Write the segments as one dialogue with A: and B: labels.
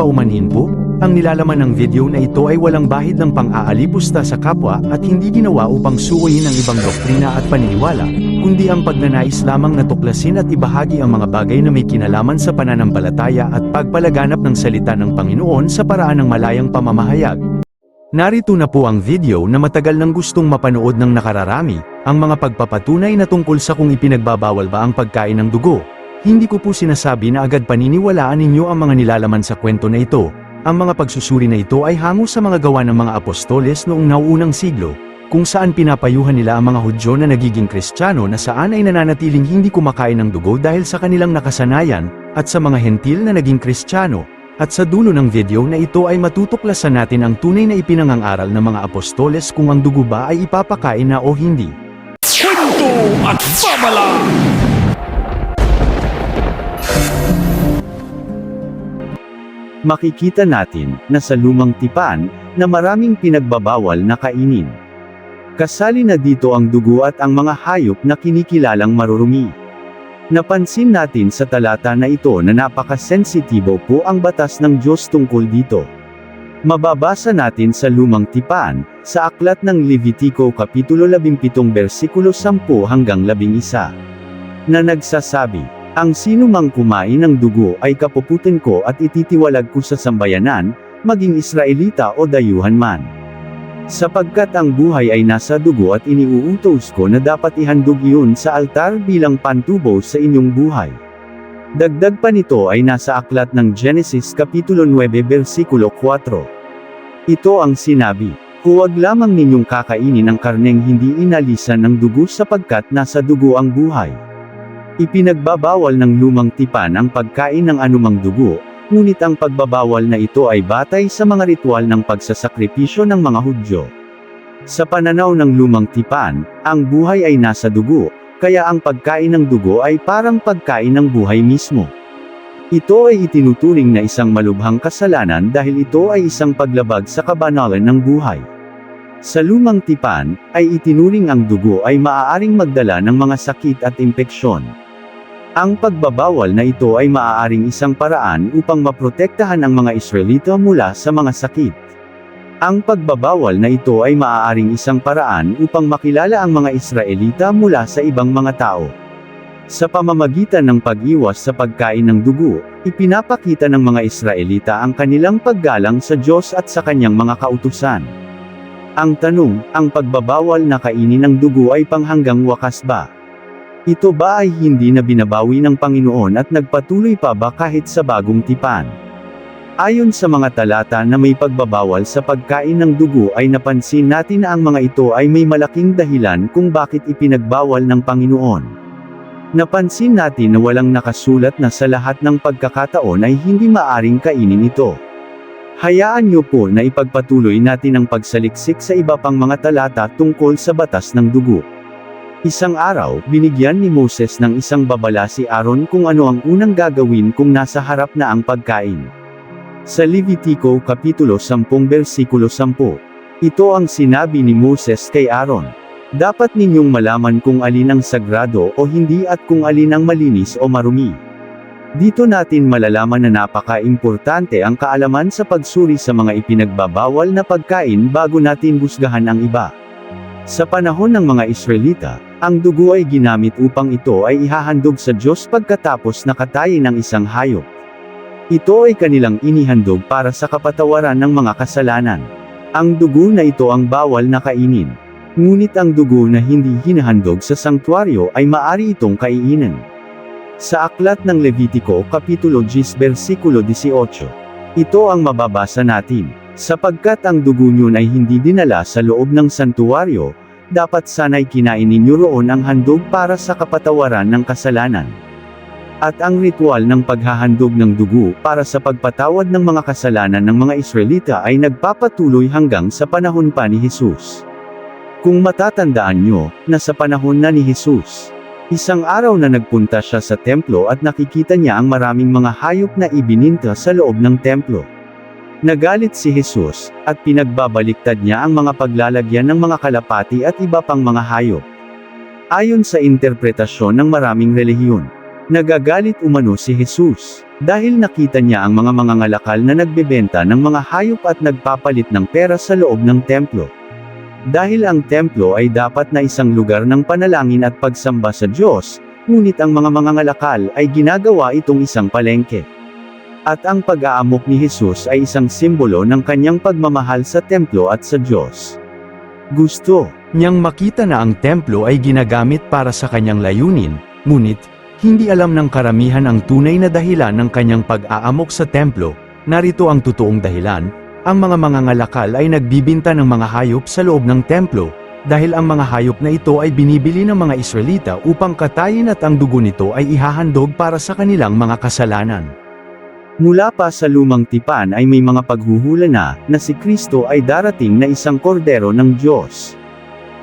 A: paumanhin po? Ang nilalaman ng video na ito ay walang bahid ng pang-aalipusta sa kapwa at hindi ginawa upang suwayin ang ibang doktrina at paniniwala, kundi ang pagnanais lamang na tuklasin at ibahagi ang mga bagay na may kinalaman sa pananampalataya at pagpalaganap ng salita ng Panginoon sa paraan ng malayang pamamahayag. Narito na po ang video na matagal nang gustong mapanood ng nakararami, ang mga pagpapatunay na tungkol sa kung ipinagbabawal ba ang pagkain ng dugo. Hindi ko po sinasabi na agad paniniwalaan ninyo ang mga nilalaman sa kwento na ito. Ang mga pagsusuri na ito ay hango sa mga gawa ng mga apostoles noong nauunang siglo, kung saan pinapayuhan nila ang mga Hudyo na nagiging Kristiyano na saan ay nananatiling hindi kumakain ng dugo dahil sa kanilang nakasanayan, at sa mga hentil na naging Kristiyano, at sa dulo ng video na ito ay matutuklasan natin ang tunay na ipinangangaral ng mga apostoles kung ang dugo ba ay ipapakain na o hindi.
B: Kwento at babala!
C: Makikita natin na sa lumang tipan na maraming pinagbabawal na kainin. Kasali na dito ang dugo at ang mga hayop na kinikilalang marurumi. Napansin natin sa talata na ito na napakasensitibo po ang batas ng Diyos tungkol dito. Mababasa natin sa lumang tipan, sa aklat ng Levitico Kapitulo 17 versikulo 10 hanggang 11. Na nagsasabi, ang sino mang kumain ng dugo ay kapuputin ko at ititiwalag ko sa sambayanan, maging Israelita o dayuhan man. Sapagkat ang buhay ay nasa dugo at iniuutos ko na dapat ihandog iyon sa altar bilang pantubo sa inyong buhay. Dagdag pa nito ay nasa aklat ng Genesis Kapitulo 9 versikulo 4. Ito ang sinabi, Huwag lamang ninyong kakainin ang karneng hindi inalisan ng dugo sapagkat nasa dugo ang buhay. Ipinagbabawal ng lumang tipan ang pagkain ng anumang dugo, ngunit ang pagbabawal na ito ay batay sa mga ritual ng pagsasakripisyo ng mga Hudyo. Sa pananaw ng lumang tipan, ang buhay ay nasa dugo, kaya ang pagkain ng dugo ay parang pagkain ng buhay mismo. Ito ay itinuturing na isang malubhang kasalanan dahil ito ay isang paglabag sa kabanalan ng buhay. Sa lumang tipan, ay itinuring ang dugo ay maaaring magdala ng mga sakit at impeksyon. Ang pagbabawal na ito ay maaaring isang paraan upang maprotektahan ang mga Israelita mula sa mga sakit. Ang pagbabawal na ito ay maaaring isang paraan upang makilala ang mga Israelita mula sa ibang mga tao. Sa pamamagitan ng pag-iwas sa pagkain ng dugo, ipinapakita ng mga Israelita ang kanilang paggalang sa Diyos at sa kanyang mga kautusan. Ang tanong, ang pagbabawal na kainin ng dugo ay panghanggang wakas ba? Ito ba ay hindi na binabawi ng Panginoon at nagpatuloy pa ba kahit sa bagong tipan? Ayon sa mga talata na may pagbabawal sa pagkain ng dugo ay napansin natin na ang mga ito ay may malaking dahilan kung bakit ipinagbawal ng Panginoon. Napansin natin na walang nakasulat na sa lahat ng pagkakataon ay hindi maaring kainin ito. Hayaan niyo po na ipagpatuloy natin ang pagsaliksik sa iba pang mga talata tungkol sa batas ng dugo. Isang araw, binigyan ni Moses ng isang babala si Aaron kung ano ang unang gagawin kung nasa harap na ang pagkain. Sa Levitico Kapitulo 10 versikulo 10. Ito ang sinabi ni Moses kay Aaron. Dapat ninyong malaman kung alin ang sagrado o hindi at kung alin ang malinis o marumi. Dito natin malalaman na napaka-importante ang kaalaman sa pagsuri sa mga ipinagbabawal na pagkain bago natin husgahan ang iba. Sa panahon ng mga Israelita, ang dugo ay ginamit upang ito ay ihahandog sa Diyos pagkatapos nakatayin ng isang hayop. Ito ay kanilang inihandog para sa kapatawaran ng mga kasalanan. Ang dugo na ito ang bawal na kainin. Ngunit ang dugo na hindi hinahandog sa sangtuaryo ay maari itong kainin. Sa aklat ng Levitico Kapitulo 10 versikulo 18. Ito ang mababasa natin. Sapagkat ang dugo niyon ay hindi dinala sa loob ng santuaryo, dapat sana'y kinain ninyo roon ang handog para sa kapatawaran ng kasalanan. At ang ritual ng paghahandog ng dugo para sa pagpatawad ng mga kasalanan ng mga Israelita ay nagpapatuloy hanggang sa panahon pa ni Jesus. Kung matatandaan nyo, na sa panahon na ni Jesus, isang araw na nagpunta siya sa templo at nakikita niya ang maraming mga hayop na ibininta sa loob ng templo. Nagalit si Jesus, at pinagbabaliktad niya ang mga paglalagyan ng mga kalapati at iba pang mga hayop. Ayon sa interpretasyon ng maraming relihiyon, Nagagalit umano si Jesus, dahil nakita niya ang mga mangangalakal na nagbebenta ng mga hayop at nagpapalit ng pera sa loob ng templo. Dahil ang templo ay dapat na isang lugar ng panalangin at pagsamba sa Diyos, ngunit ang mga mangangalakal ay ginagawa itong isang palengke. At ang pag-aamok ni Jesus ay isang simbolo ng kanyang pagmamahal sa templo at sa Diyos. Gusto
A: Niyang makita na ang templo ay ginagamit para sa kanyang layunin, ngunit, hindi alam ng karamihan ang tunay na dahilan ng kanyang pag-aamok sa templo, narito ang totoong dahilan, ang mga mangangalakal ay nagbibinta ng mga hayop sa loob ng templo, dahil ang mga hayop na ito ay binibili ng mga Israelita upang katayin at ang dugo nito ay ihahandog para sa kanilang mga kasalanan.
C: Mula pa sa lumang tipan ay may mga paghuhula na, na si Kristo ay darating na isang kordero ng Diyos.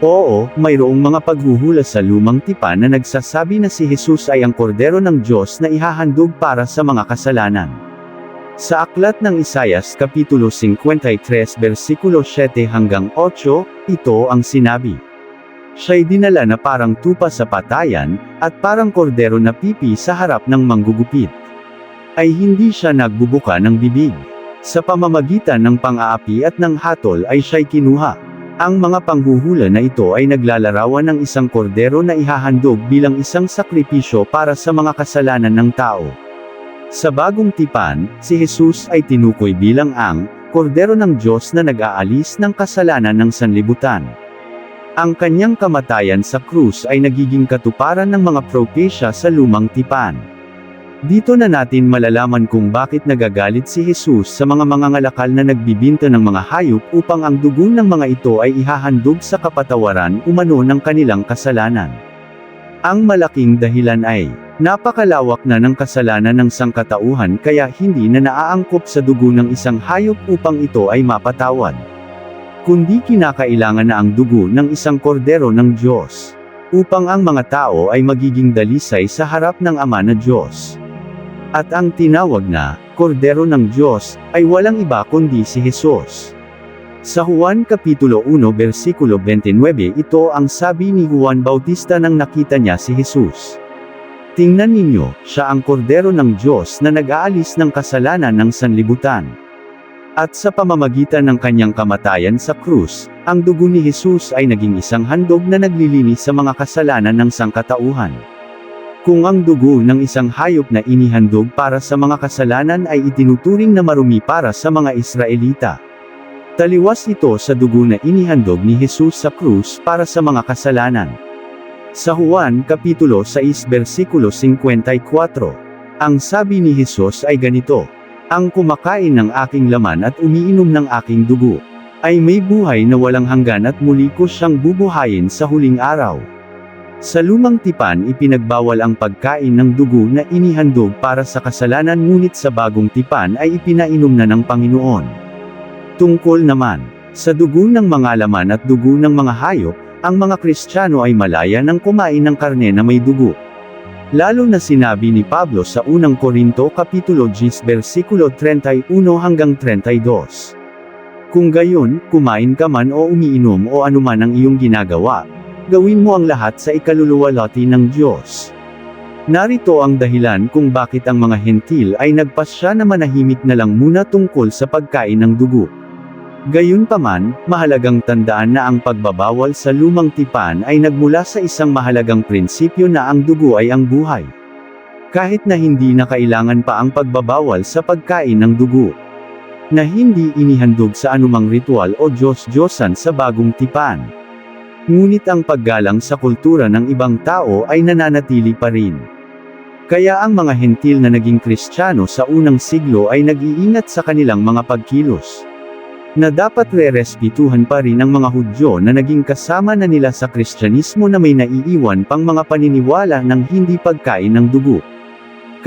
C: Oo, mayroong mga paghuhula sa lumang tipan na nagsasabi na si Jesus ay ang kordero ng Diyos na ihahandog para sa mga kasalanan. Sa aklat ng Isayas Kapitulo 53 versikulo 7 hanggang 8, ito ang sinabi. Siya'y dinala na parang tupa sa patayan, at parang kordero na pipi sa harap ng manggugupit. Ay hindi siya nagbubuka ng bibig. Sa pamamagitan ng pang-aapi at ng hatol ay siya'y kinuha. Ang mga panghuhula na ito ay naglalarawan ng isang kordero na ihahandog bilang isang sakripisyo para sa mga kasalanan ng tao. Sa bagong tipan, si Jesus ay tinukoy bilang ang kordero ng Diyos na nag-aalis ng kasalanan ng sanlibutan. Ang kanyang kamatayan sa krus ay nagiging katuparan ng mga propesya sa lumang tipan. Dito na natin malalaman kung bakit nagagalit si Jesus sa mga mangangalakal na nagbibinta ng mga hayop upang ang dugo ng mga ito ay ihahandog sa kapatawaran umano ng kanilang kasalanan. Ang malaking dahilan ay, napakalawak na ng kasalanan ng sangkatauhan kaya hindi na naaangkop sa dugo ng isang hayop upang ito ay mapatawad. Kundi kinakailangan na ang dugo ng isang kordero ng Diyos. Upang ang mga tao ay magiging dalisay sa harap ng Ama na Diyos. At ang tinawag na, Kordero ng Diyos, ay walang iba kundi si Jesus. Sa Juan Kapitulo 1 versikulo 29 ito ang sabi ni Juan Bautista nang nakita niya si Jesus. Tingnan ninyo, siya ang kordero ng Diyos na nag-aalis ng kasalanan ng sanlibutan. At sa pamamagitan ng kanyang kamatayan sa krus, ang dugo ni Jesus ay naging isang handog na naglilinis sa mga kasalanan ng sangkatauhan. Kung ang dugo ng isang hayop na inihandog para sa mga kasalanan ay itinuturing na marumi para sa mga Israelita. Taliwas ito sa dugo na inihandog ni Jesus sa krus para sa mga kasalanan. Sa Juan Kapitulo 6 versikulo 54, ang sabi ni Jesus ay ganito, Ang kumakain ng aking laman at umiinom ng aking dugo, ay may buhay na walang hanggan at muli ko siyang bubuhayin sa huling araw. Sa lumang tipan ipinagbawal ang pagkain ng dugo na inihandog para sa kasalanan ngunit sa bagong tipan ay ipinainom na ng Panginoon. Tungkol naman, sa dugo ng mga laman at dugo ng mga hayop, ang mga Kristiyano ay malaya ng kumain ng karne na may dugo. Lalo na sinabi ni Pablo sa unang Korinto Kapitulo 10 versikulo 31 hanggang 32. Kung gayon, kumain ka man o umiinom o anuman ang iyong ginagawa, gawin mo ang lahat sa ikaluluwalhati ng Diyos. Narito ang dahilan kung bakit ang mga hentil ay nagpasya na manahimik na lang muna tungkol sa pagkain ng dugo. Gayunpaman, mahalagang tandaan na ang pagbabawal sa lumang tipan ay nagmula sa isang mahalagang prinsipyo na ang dugo ay ang buhay. Kahit na hindi na kailangan pa ang pagbabawal sa pagkain ng dugo. Na hindi inihandog sa anumang ritual o Diyos-Diyosan sa bagong tipan. Ngunit ang paggalang sa kultura ng ibang tao ay nananatili pa rin. Kaya ang mga hentil na naging kristyano sa unang siglo ay nag-iingat sa kanilang mga pagkilos. Na dapat re-respetuhan pa rin ang mga Hudyo na naging kasama na nila sa kristyanismo na may naiiwan pang mga paniniwala ng hindi pagkain ng dugo.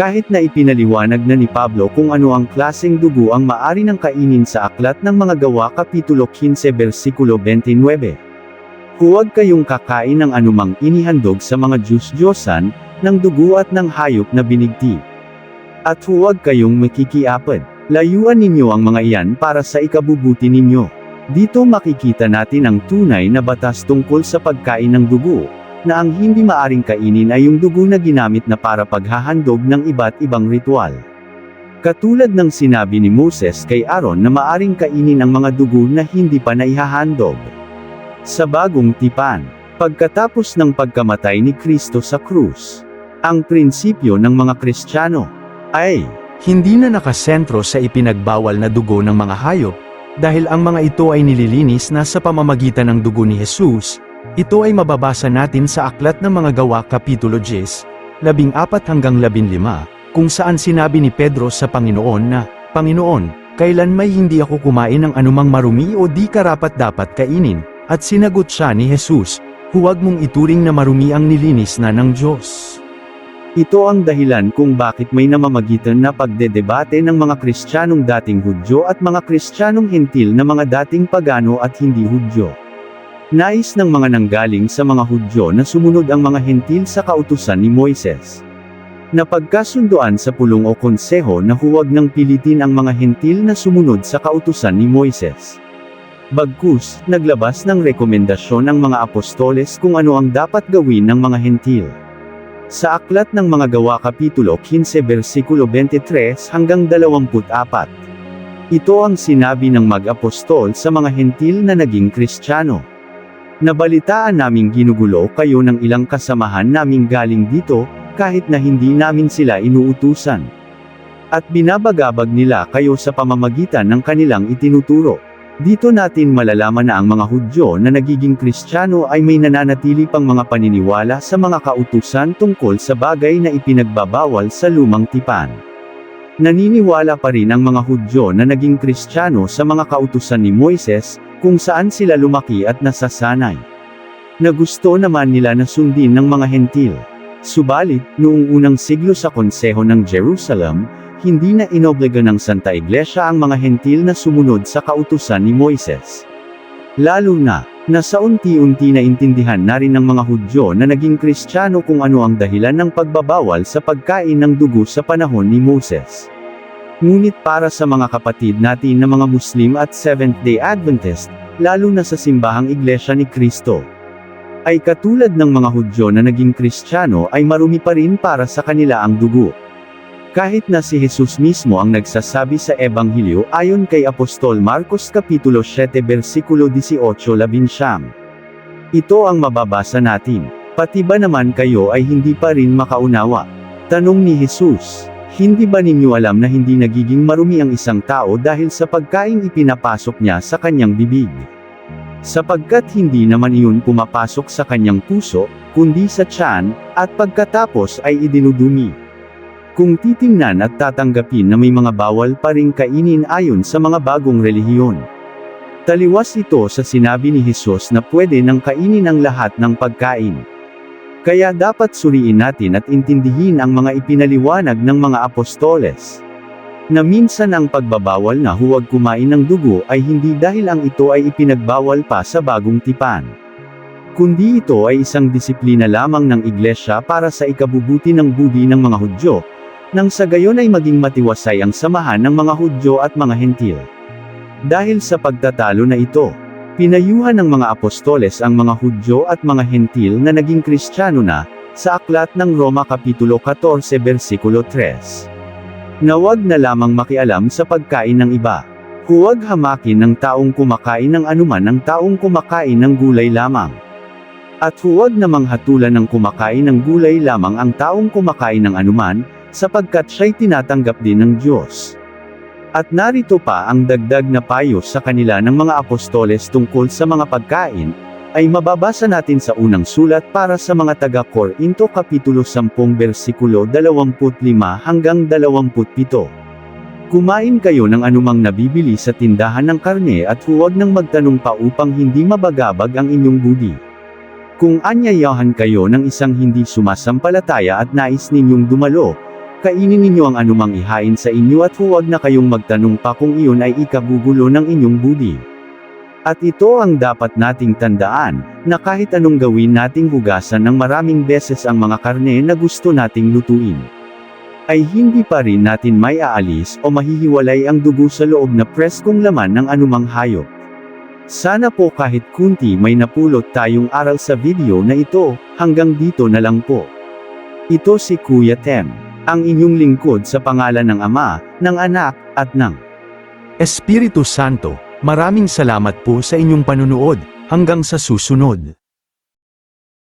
C: Kahit na ipinaliwanag na ni Pablo kung ano ang klaseng dugo ang maari ng kainin sa aklat ng mga gawa Kapitulo 15 versikulo 29. Huwag kayong kakain ng anumang inihandog sa mga Diyos-Diyosan, ng dugo at ng hayop na binigti. At huwag kayong makikiapad. Layuan ninyo ang mga iyan para sa ikabubuti ninyo. Dito makikita natin ang tunay na batas tungkol sa pagkain ng dugo, na ang hindi maaring kainin ay yung dugo na ginamit na para paghahandog ng iba't ibang ritual. Katulad ng sinabi ni Moses kay Aaron na maaring kainin ang mga dugo na hindi pa naihahandog. Sa bagong tipan, pagkatapos ng pagkamatay ni Kristo sa krus, ang prinsipyo ng mga Kristiyano ay
A: Hindi na nakasentro sa ipinagbawal na dugo ng mga hayop, dahil ang mga ito ay nililinis na sa pamamagitan ng dugo ni Jesus, ito ay mababasa natin sa Aklat ng Mga Gawa Kapitulo 10, 14 hanggang 15, kung saan sinabi ni Pedro sa Panginoon na, Panginoon, kailan may hindi ako kumain ng anumang marumi o di karapat dapat kainin, at sinagot siya ni Jesus, huwag mong ituring na marumi ang nilinis na ng Diyos.
C: Ito ang dahilan kung bakit may namamagitan na pagdedebate ng mga Kristiyanong dating Hudyo at mga Kristiyanong Hentil na mga dating pagano at hindi Hudyo. Nais ng mga nanggaling sa mga Hudyo na sumunod ang mga Hentil sa kautusan ni Moises. Napagkasunduan sa pulong o konseho na huwag nang pilitin ang mga Hentil na sumunod sa kautusan ni Moises. Bagkus, naglabas ng rekomendasyon ang mga apostoles kung ano ang dapat gawin ng mga Hentil. Sa aklat ng mga gawa kapitulo 15 versikulo 23 hanggang 24. Ito ang sinabi ng mag-apostol sa mga hentil na naging kristyano. Nabalitaan naming ginugulo kayo ng ilang kasamahan naming galing dito, kahit na hindi namin sila inuutusan. At binabagabag nila kayo sa pamamagitan ng kanilang itinuturo. Dito natin malalaman na ang mga Hudyo na nagiging Kristiyano ay may nananatili pang mga paniniwala sa mga kautusan tungkol sa bagay na ipinagbabawal sa lumang tipan. Naniniwala pa rin ang mga Hudyo na naging Kristiyano sa mga kautusan ni Moises, kung saan sila lumaki at nasasanay. Na gusto naman nila na sundin ng mga Hentil. Subalit, noong unang siglo sa konseho ng Jerusalem, hindi na inobliga ng Santa Iglesia ang mga hentil na sumunod sa kautusan ni Moises. Lalo na, na sa unti-unti na intindihan na rin ng mga Hudyo na naging Kristiyano kung ano ang dahilan ng pagbabawal sa pagkain ng dugo sa panahon ni Moses. Ngunit para sa mga kapatid natin na mga Muslim at Seventh-day Adventist, lalo na sa simbahang Iglesia ni Kristo, ay katulad ng mga Hudyo na naging Kristiyano ay marumi pa rin para sa kanila ang dugo. Kahit na si Jesus mismo ang nagsasabi sa Ebanghelyo ayon kay Apostol Marcos Kapitulo 7 versikulo 18-19. Ito ang mababasa natin. Pati ba naman kayo ay hindi pa rin makaunawa? Tanong ni Jesus. Hindi ba ninyo alam na hindi nagiging marumi ang isang tao dahil sa pagkain ipinapasok niya sa kanyang bibig? Sapagkat hindi naman iyon pumapasok sa kanyang puso, kundi sa tiyan, at pagkatapos ay idinudumi. Kung titingnan at tatanggapin na may mga bawal pa ring kainin ayon sa mga bagong relihiyon. Taliwas ito sa sinabi ni Jesus na pwede nang kainin ang lahat ng pagkain. Kaya dapat suriin natin at intindihin ang mga ipinaliwanag ng mga apostoles. Na minsan ang pagbabawal na huwag kumain ng dugo ay hindi dahil ang ito ay ipinagbawal pa sa bagong tipan. Kundi ito ay isang disiplina lamang ng iglesia para sa ikabubuti ng budi ng mga Hudyo, nang sa gayon ay maging matiwasay ang samahan ng mga Hudyo at mga Hentil. Dahil sa pagtatalo na ito, pinayuhan ng mga apostoles ang mga Hudyo at mga Hentil na naging Kristiyano na, sa aklat ng Roma Kapitulo 14 versikulo 3. Nawag na lamang makialam sa pagkain ng iba. Huwag hamakin ng taong kumakain ng anuman ng taong kumakain ng gulay lamang. At huwag namang hatulan ng kumakain ng gulay lamang ang taong kumakain ng anuman, sapagkat siya'y tinatanggap din ng Diyos. At narito pa ang dagdag na payo sa kanila ng mga apostoles tungkol sa mga pagkain, ay mababasa natin sa unang sulat para sa mga taga-Korinto Kapitulo 10 versikulo 25 hanggang 27. Kumain kayo ng anumang nabibili sa tindahan ng karne at huwag nang magtanong pa upang hindi mabagabag ang inyong budi. Kung anyayahan kayo ng isang hindi sumasampalataya at nais ninyong dumalo, Kainin ninyo ang anumang ihain sa inyo at huwag na kayong magtanong pa kung iyon ay ikagugulo ng inyong budi. At ito ang dapat nating tandaan, na kahit anong gawin nating hugasan ng maraming beses ang mga karne na gusto nating lutuin, ay hindi pa rin natin may aalis o mahihiwalay ang dugo sa loob na preskong laman ng anumang hayop. Sana po kahit kunti may napulot tayong aral sa video na ito, hanggang dito na lang po. Ito si Kuya Tem, ang inyong lingkod sa pangalan ng Ama, ng Anak, at ng
A: Espiritu Santo, maraming salamat po sa inyong panunood, hanggang sa susunod.